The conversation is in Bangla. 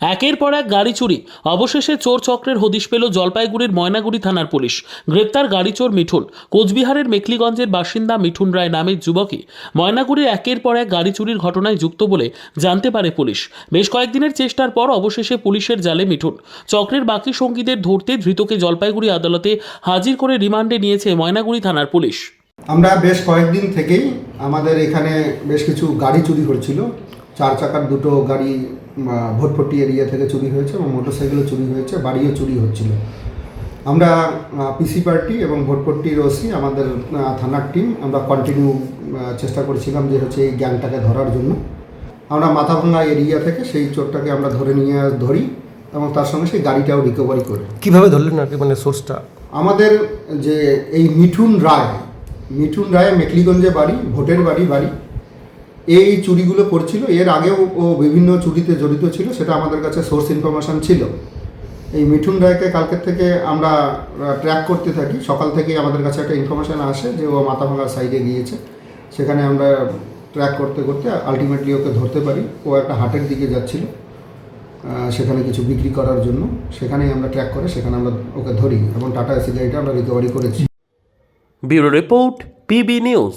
একের পর এক গাড়ি চুরি। অবশেষে চোর চক্রের হদিশ পেল জলপাইগুড়ির ময়নাগুড়ি থানার পুলিশ। গ্রেপ্তার গাড়ি চোর মিঠুন। কোচবিহারের মেখলিগঞ্জের বাসিন্দা মিঠুন রায় নামের যুবকই ময়নাগুড়ির একের পর এক গাড়ি চুরির ঘটনায় যুক্ত বলে জানতে পারে পুলিশ। বেশ কয়েকদিনের চেষ্টার পর অবশেষে পুলিশের জালে মিঠুন। চক্রের বাকি সঙ্গীদের ধরতে ধৃতকে জলপাইগুড়ি আদালতে হাজির করে রিমান্ডে নিয়েছে ময়নাগুড়ি থানার পুলিশ। আমরা বেশ কয়েকদিন থেকেই আমাদের এখানে বেশ কিছু গাড়ি চুরি হয়েছিল। চার চাকার দুটো গাড়ি আহ, এরিয়া থেকে চুরি হয়েছে এবং মোটরসাইকেলও চুরি হয়েছে বাড়িও চুরি হচ্ছিল। আমরা পিসি পার্টি এবং ভটভট্টির ওসি আমাদের থানার টিম আমরা কন্টিনিউ চেষ্টা করেছিলাম যে হচ্ছে এই গ্যাংটাকে ধরার জন্য। আমরা মাথাভাঙ্গা এরিয়া থেকে সেই চোরটাকে আমরা ধরে নিয়ে ধরি এবং তার সঙ্গে সেই গাড়িটাও রিকভারি করি। কীভাবে ধরলেন আর কি মানে সোর্সটা আমাদের যে এই মিঠুন রায় মিঠুন রায় মেকলিগঞ্জে বাড়ি ভোটের বাড়ি বাড়ি। এই চুরিগুলো করছিল, এর আগেও ও বিভিন্ন চুরিতে জড়িত ছিল, সেটা আমাদের কাছে সোর্স ইনফরমেশন ছিল। এই মিঠুন রায়কে কালকের থেকে আমরা ট্র্যাক করতে থাকি, সকাল থেকেই আমাদের কাছে একটা ইনফরমেশন আসে যে ও মাথাভাঙার সাইডে গিয়েছে। সেখানে আমরা ট্র্যাক করতে করতে আলটিমেটলি ওকে ধরতে পারি। ও একটা হাটের দিকে যাচ্ছিল সেখানে কিছু বিক্রি করার জন্য। সেখানেই আমরা ট্র্যাক করে, সেখানে আমরা ওকে ধরি এবং টাটা গাড়িটা আমরা রিকভারি করেছি। Bureau report, PB news.